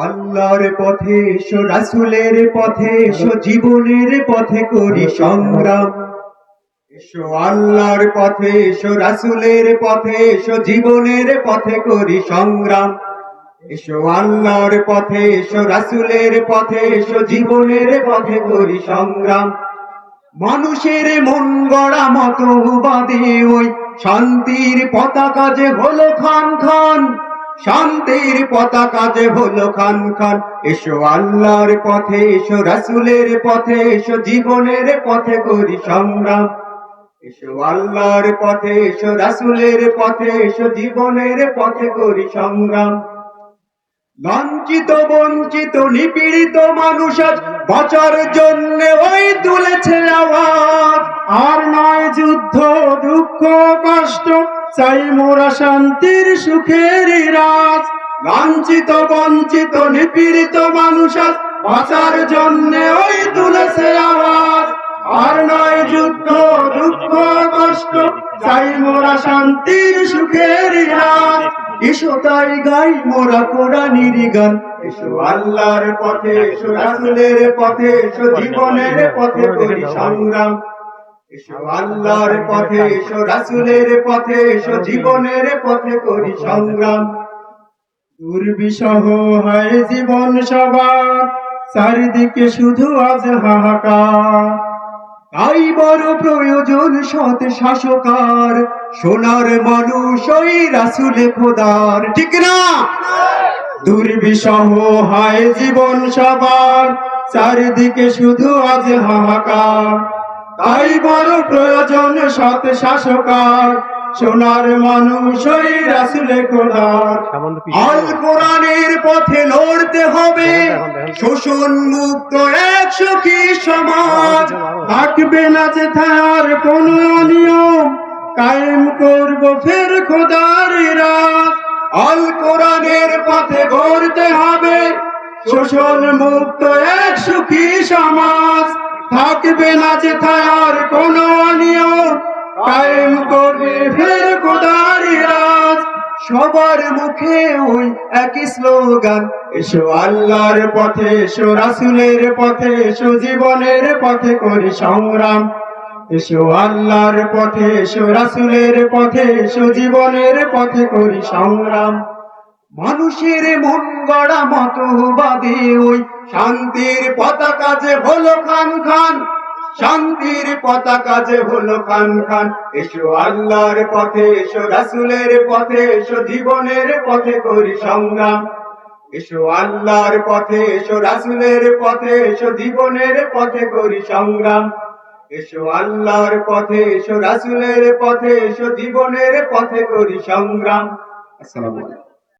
আল্লাহর পথে এসো, রাসুলের পথে এসো, জীবনের পথে করি সংগ্রাম। এসো, আল্লাহর পথে এসো, রাসুলের পথে এসো, জীবনের পথে করি সংগ্রাম। এসো, আল্লাহর পথে এসো, রাসুলের পথে এসো, জীবনের পথে করি সংগ্রাম। মানুষের মন গড়া মতো বাদে ওই শান্তির পতাকা যে হলো খান খান শান্তির পতাকা যে হলো খান খান। এসো আল্লাহর পথে, এসো রাসুলের পথে, এসো জীবনের পথে করি সংগ্রাম। এসো আল্লাহর পথে, এসো রাসুলের পথে, এসো জীবনের পথে করি সংগ্রাম। লাঞ্ছিত বঞ্চিত, নিপীড়িত মানুষ আজ বাঁচার জন্য ওই তুলেছে আওয়াজ। আর নয় যুদ্ধ, দুঃখ, কষ্ট চাই মোরা শান্তির সুখের রাজ। লাঞ্ছিত, বঞ্চিত, নিপীড়িত মানুষ বাঁচার জন্য ওই তুলেছে আওয়াজ। আর নয় যুদ্ধ, দুঃখ, কষ্ট, চাই মোরা শান্তির সুখের রাজ। এসো তাই গাই মোরা কোরআনির গান। এসো আল্লাহর পথে, এসো রাসুলের পথে, এসো জীবনের পথে করি সংগ্রাম। আল্লাহর পথে, এসো রাসুলের পথে, এসো জীবনের পথে করি সংগ্রাম। দুর্বিষহ হয় জীবন সবার, চারিদিকে শুধু আজ হাহাকার। তাই বড় প্রয়োজন সৎ শাসকার, সোনার মানুষ ওই রাসুলে খোদার। ঠিক না? দুর্বিষহ হয় জীবন সবার, চারিদিকে শুধু আজ হাহাকার। তাই বড় প্রয়োজন সৎ শাসকার সোনার মানুষ ওই রাসুলে খোদার। আল কোরআনের পথে লড়তে হবে শোষণ মুক্ত এক সুখী সমাজ। থাকবে না যে থার কোন নিয়ম কায়েম করব ফের খোদার রাত। আল কোরআনের পথে গড়তে হবে শোষণ মুক্ত এক সুখী সমাজ। থাকবে না যে থার কোন নিয়ম করবে। ফের খোদার রাত সবার মুখে ওই একই স্লোগান। এসো আল্লাহর পথে, এসো রাসুলের পথে, এসো জীবনের পথে করি সংগ্রাম। এসো আল্লাহর পথে, এসো রাসুলের পথে, এসো জীবনের পথে করি সংগ্রাম। মানুষের মন গড়া মতো বাদে ওই শান্তির পতাকা যে হলো খান খান শান্তির পতাকা যে হলো খান খান, এসো আল্লাহর পথে, এসো রাসুলের পথে, এসো জীবনের পথে করি সংগ্রাম। এসো আল্লাহর পথে, এসো রাসুলের পথে, এসো জীবনের পথে করি সংগ্রাম। এসো আল্লাহর পথে, এসো রাসুলের পথে, এসো জীবনের পথে করি সংগ্রাম। আসসালামু আলাইকুম।